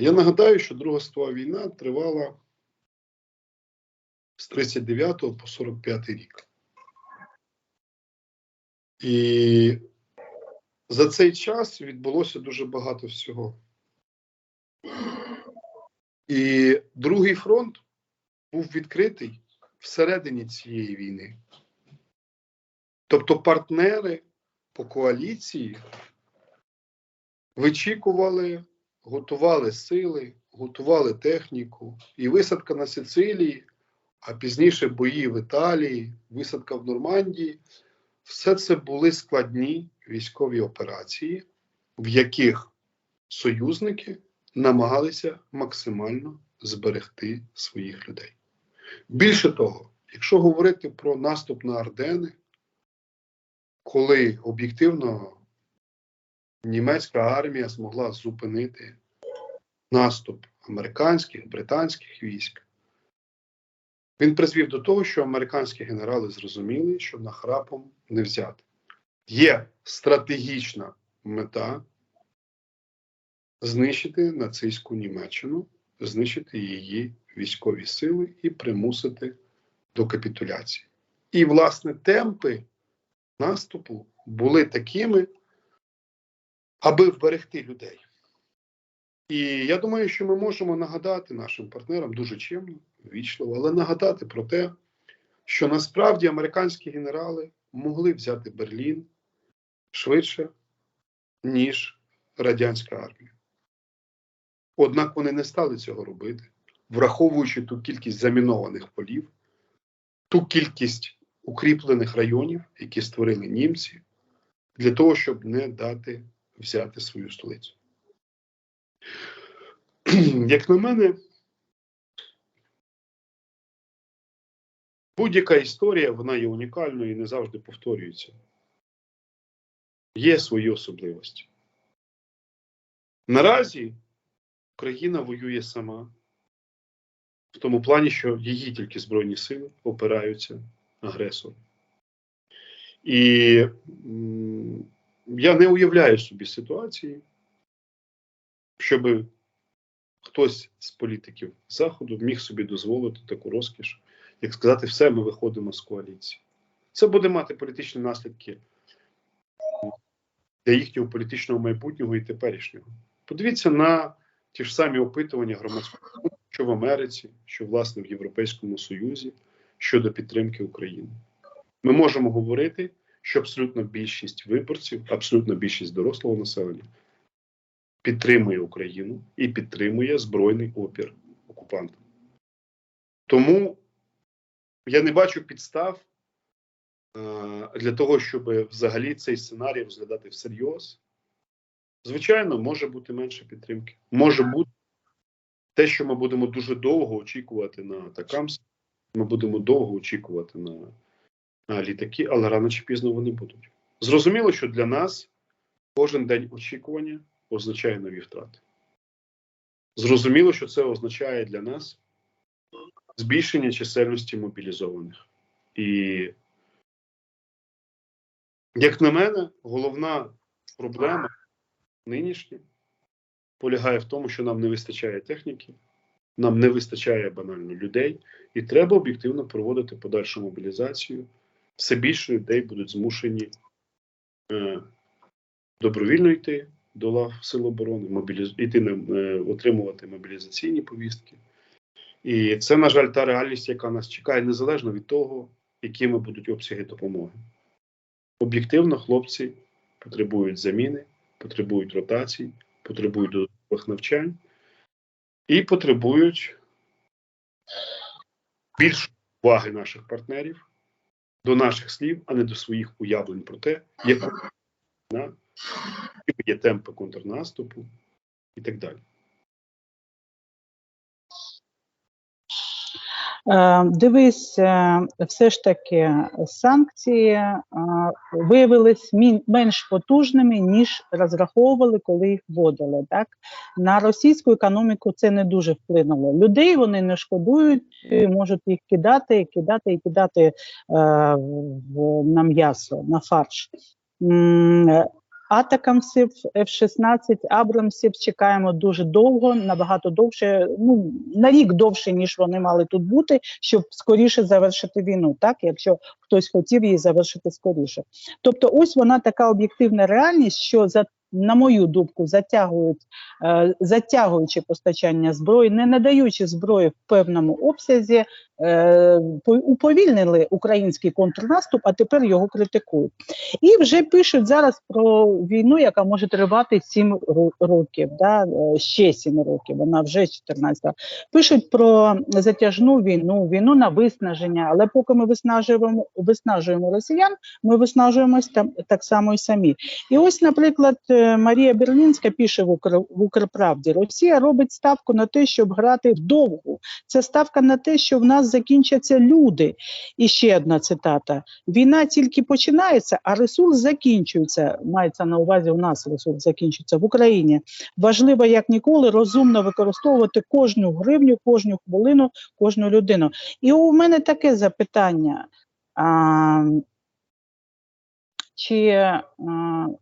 Я нагадаю, що Друга світова війна тривала з 39 по 45 рік. І за цей час відбулося дуже багато всього. І другий фронт був відкритий всередині цієї війни. Тобто партнери по коаліції вичікували, готували сили, готували техніку, і висадка на Сицилії, а пізніше бої в Італії, висадка в Нормандії все це були складні військові операції, в яких союзники намагалися максимально зберегти своїх людей. Більше того, якщо говорити про наступ на Ардени, коли об'єктивно німецька армія змогла зупинити наступ американських, британських військ, він призвів до того, що американські генерали зрозуміли, що нахрапом не взяти. Є стратегічна мета знищити нацистську Німеччину, знищити її військові сили і примусити до капітуляції. І, власне, темпи наступу були такими, аби вберегти людей. І я думаю, що ми можемо нагадати нашим партнерам дуже чимно, вічливо, але нагадати про те, що насправді американські генерали могли взяти Берлін швидше, ніж радянська армія. Однак вони не стали цього робити, враховуючи ту кількість замінованих полів, ту кількість укріплених районів, які створили німці, для того, щоб не дати взяти свою столицю. Як на мене, будь-яка історія, вона є унікальною і не завжди повторюється. Є свої особливості. Наразі Україна воює сама, в тому плані, що її тільки Збройні сили опираються агресору. І я не уявляю собі ситуації, щоб хтось з політиків Заходу міг собі дозволити таку розкіш, як сказати, все, ми виходимо з коаліції. Це буде мати політичні наслідки для їхнього політичного майбутнього і теперішнього. Подивіться на ті ж самі опитування громадського, що в Америці, що власне в Європейському Союзі щодо підтримки України. Ми можемо говорити, що абсолютно більшість виборців, абсолютно більшість дорослого населення підтримує Україну і підтримує збройний опір окупантам. Тому я не бачу підстав е, для того, щоб взагалі цей сценарій розглядати всерйоз. Звичайно, може бути менше підтримки. Може бути те, що ми будемо дуже довго очікувати на Такамс, ми будемо довго очікувати на, на літаки, але рано чи пізно вони будуть. Зрозуміло, що для нас кожен день очікування означає нові втрати. Зрозуміло, що це означає для нас збільшення чисельності мобілізованих. І, як на мене, головна проблема нинішня полягає в тому, що нам не вистачає техніки, нам не вистачає банально людей, і треба об'єктивно проводити подальшу мобілізацію. Все більше людей будуть змушені е, добровільно йти до лав Сил оборони, мобіліз... йти на е, отримувати мобілізаційні повістки. І це, на жаль, та реальність, яка нас чекає, незалежно від того, якими будуть обсяги допомоги. Об'єктивно, хлопці потребують заміни, потребують ротацій, потребують додаткових навчань і потребують більшої уваги наших партнерів до наших слів, а не до своїх уявлень про те, яку на є темпи контрнаступу і так далі. Е, Дивись, е, все ж таки санкції е, виявились менш потужними, ніж розраховували, коли їх вводили. Так? На російську економіку це не дуже вплинуло. Людей вони не шкодують, можуть їх кидати, кидати і кидати на м'ясо, на фарш. Атакамсів, F-16, Абрамсів чекаємо дуже довго, набагато довше, ну на рік довше, ніж вони мали тут бути, щоб скоріше завершити війну, так якщо хтось хотів її завершити скоріше. Тобто, ось вона така об'єктивна реальність, що за на мою думку, затягують, е, затягуючи постачання зброї, не надаючи зброї в певному обсязі, е, уповільнили український контрнаступ, а тепер його критикують. І вже пишуть зараз про війну, яка може тривати 7 років, да, е, ще 7 років, вона вже 14. Пишуть про затяжну війну, війну на виснаження, але поки ми виснажуємо, виснажуємо росіян, ми виснажуємось там так само і самі. І ось, наприклад, Марія Берлінська пише в, Укр... в Укрправді: Росія робить ставку на те, щоб грати вдовгу. Це ставка на те, що в нас закінчаться люди. І ще одна цитата: війна тільки починається, а ресурс закінчується. Мається на увазі, у нас ресурс закінчується в Україні. Важливо як ніколи розумно використовувати кожну гривню, кожну хвилину, кожну людину. І у мене таке запитання. А, чи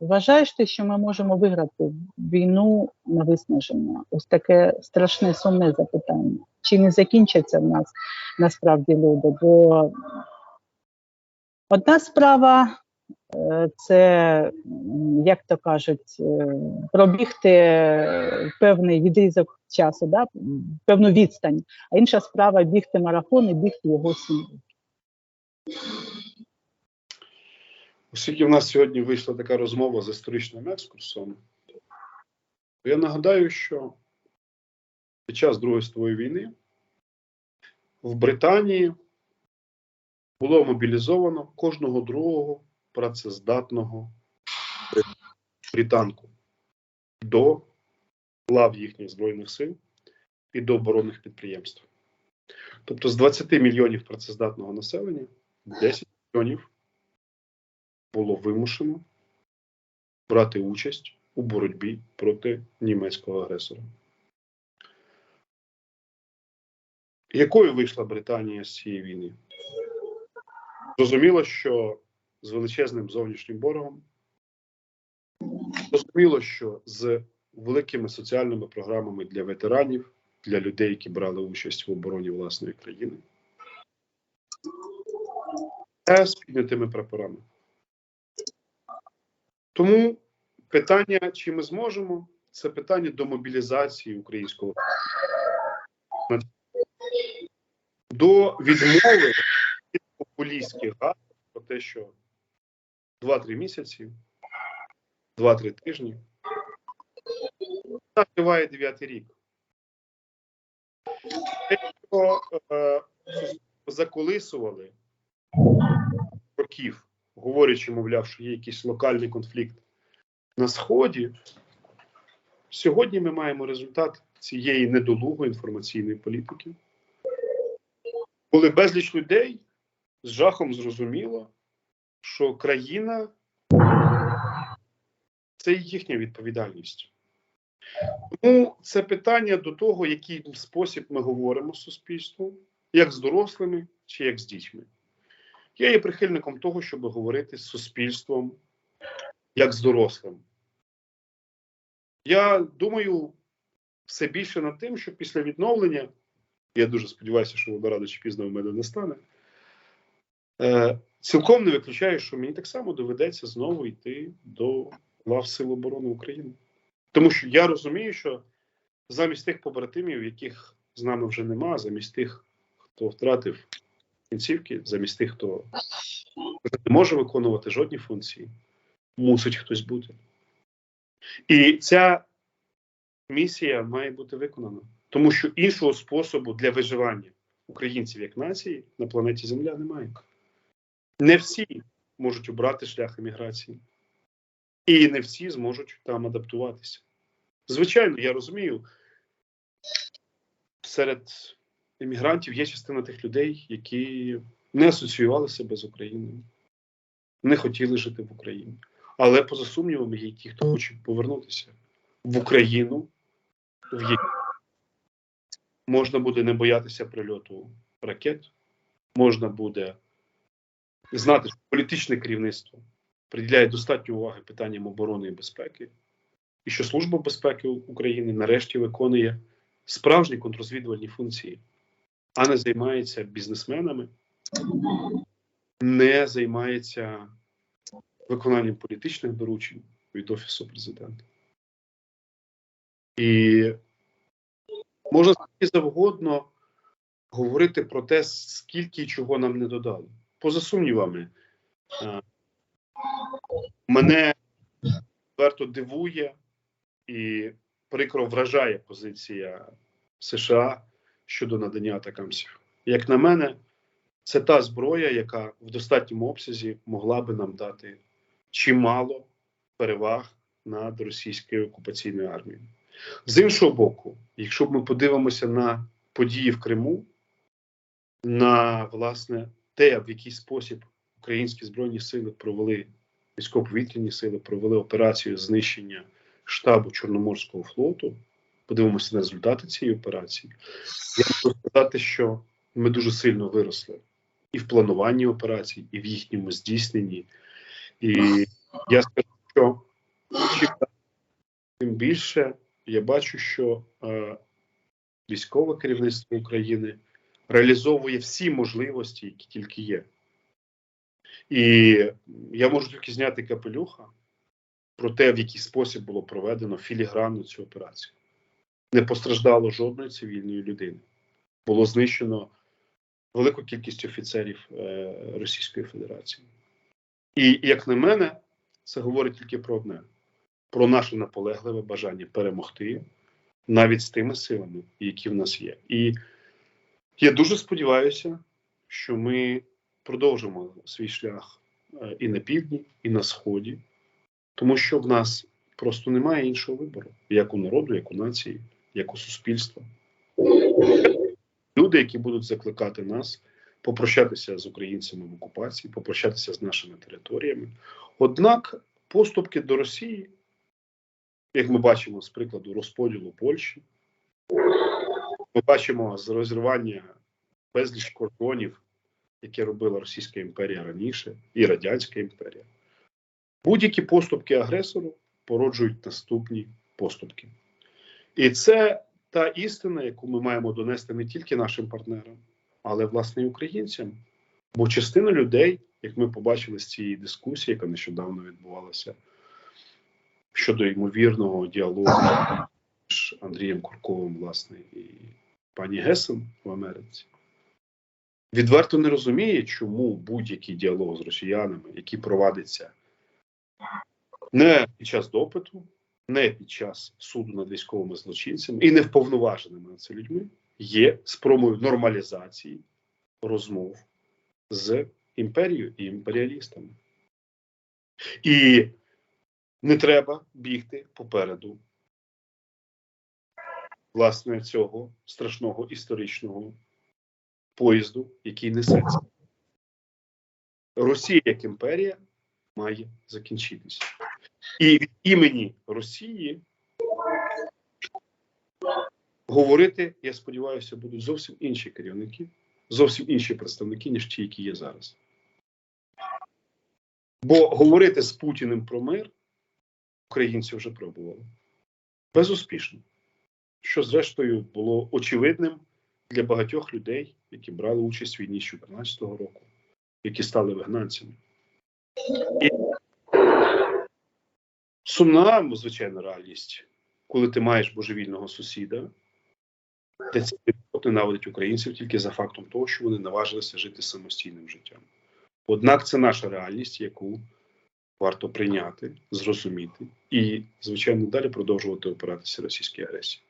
вважаєш ти, що ми можемо виграти війну на виснаження? Ось таке страшне сумне запитання. Чи не закінчаться в нас насправді люди? Бо одна справа е, це, як то кажуть, е, пробігти певний відрізок часу, да? певну відстань, а інша справа бігти марафон і бігти його сім. Оскільки в нас сьогодні вийшла така розмова з історичним екскурсом, то я нагадаю, що під час Другої світової війни в Британії було мобілізовано кожного другого працездатного британку до лав їхніх збройних сил і до оборонних підприємств. Тобто з 20 мільйонів працездатного населення 10 мільйонів було вимушено брати участь у боротьбі проти німецького агресора. Якою вийшла Британія з цієї війни? Зрозуміло, що з величезним зовнішнім боргом, зрозуміло, що з великими соціальними програмами для ветеранів, для людей, які брали участь в обороні власної країни, та з піднятими прапорами. Тому питання, чи ми зможемо, це питання до мобілізації українського до відмови від популістських гасел про те, що 2-3 місяці, 2-3 тижні. Триває 9 рік. Те, що е, заколисували років, говорячи, мовляв, що є якийсь локальний конфлікт на Сході, сьогодні ми маємо результат цієї недолугої інформаційної політики, коли безліч людей з жахом зрозуміло, що країна це їхня відповідальність. Тому це питання до того, який спосіб ми говоримо з суспільством, як з дорослими чи як з дітьми. Я є прихильником того, щоб говорити з суспільством як з дорослим. Я думаю все більше над тим, що після відновлення, я дуже сподіваюся, що воно рано чи пізно в мене не стане. Е, цілком не виключаю, що мені так само доведеться знову йти до лав Сил оборони України. Тому що я розумію, що замість тих побратимів, яких з нами вже нема, замість тих, хто втратив кінцівки, замість тих, хто не може виконувати жодні функції, мусить хтось бути. І ця місія має бути виконана, тому що іншого способу для виживання українців як нації на планеті Земля немає. Не всі можуть обрати шлях еміграції, і не всі зможуть там адаптуватися. Звичайно, я розумію, серед емігрантів є частина тих людей, які не асоціювали себе з Україною, не хотіли жити в Україні. Але поза сумнівом є ті, хто хоче повернутися в Україну, в якій можна буде не боятися прильоту ракет, можна буде знати, що політичне керівництво приділяє достатньо уваги питанням оборони і безпеки, і що Служба безпеки України нарешті виконує справжні контррозвідувальні функції, а не займається бізнесменами, не займається виконанням політичних доручень від Офісу президента. І можна завгодно говорити про те, скільки і чого нам не додали. Поза сумнівами, е, мене варто дивує і прикро вражає позиція США щодо надання атакамсів. Як на мене, це та зброя, яка в достатньому обсязі могла би нам дати чимало переваг над російською окупаційною армією. З іншого боку, якщо б ми подивимося на події в Криму, на власне те, в який спосіб українські збройні сили провели військово-повітряні сили, провели операцію знищення штабу Чорноморського флоту. Подивимося на результати цієї операції. Я можу сказати, що ми дуже сильно виросли і в плануванні операцій, і в їхньому здійсненні. І я скажу, що тим більше я бачу, що е, військове керівництво України реалізовує всі можливості, які тільки є. І я можу тільки зняти капелюха про те, в який спосіб було проведено філігранну цю операцію. Не постраждало жодної цивільної людини. Було знищено велику кількість офіцерів е, Російської Федерації. І, як на мене, це говорить тільки про одне: про наше наполегливе бажання перемогти навіть з тими силами, які в нас є. І я дуже сподіваюся, що ми продовжимо свій шлях е, і на півдні, і на сході, тому що в нас просто немає іншого вибору, як у народу, як у нації, як у суспільства. Люди, які будуть закликати нас попрощатися з українцями в окупації, попрощатися з нашими територіями. Однак поступки до Росії, як ми бачимо з прикладу розподілу Польщі, ми бачимо з розірвання безліч кордонів, яке робила Російська імперія раніше, і Радянська імперія. Будь-які поступки агресору породжують наступні поступки. І це та істина, яку ми маємо донести не тільки нашим партнерам, але власне і українцям. Бо частина людей, як ми побачили з цієї дискусії, яка нещодавно відбувалася щодо ймовірного діалогу між Андрієм Курковим, власне, і пані Гесен в Америці, відверто не розуміє, чому будь-який діалог з росіянами, який провадиться не під час допиту, не під час суду над військовими злочинцями і невповноваженими на це людьми, є спробою нормалізації розмов з імперією і імперіалістами. І не треба бігти попереду власне цього страшного історичного поїзду, який несеться. Росія як імперія має закінчитися. І від імені Росії говорити, я сподіваюся, будуть зовсім інші керівники, зовсім інші представники, ніж ті, які є зараз. Бо говорити з Путіним про мир українці вже пробували безуспішно, що, зрештою, було очевидним для багатьох людей, які брали участь в війні з 2014 року, які стали вигнанцями. І сумна, звичайно, реальність, коли ти маєш божевільного сусіда, де народ ненавидить українців тільки за фактом того, що вони наважилися жити самостійним життям. Однак це наша реальність, яку варто прийняти, зрозуміти і, звичайно, далі продовжувати опиратися російській агресії.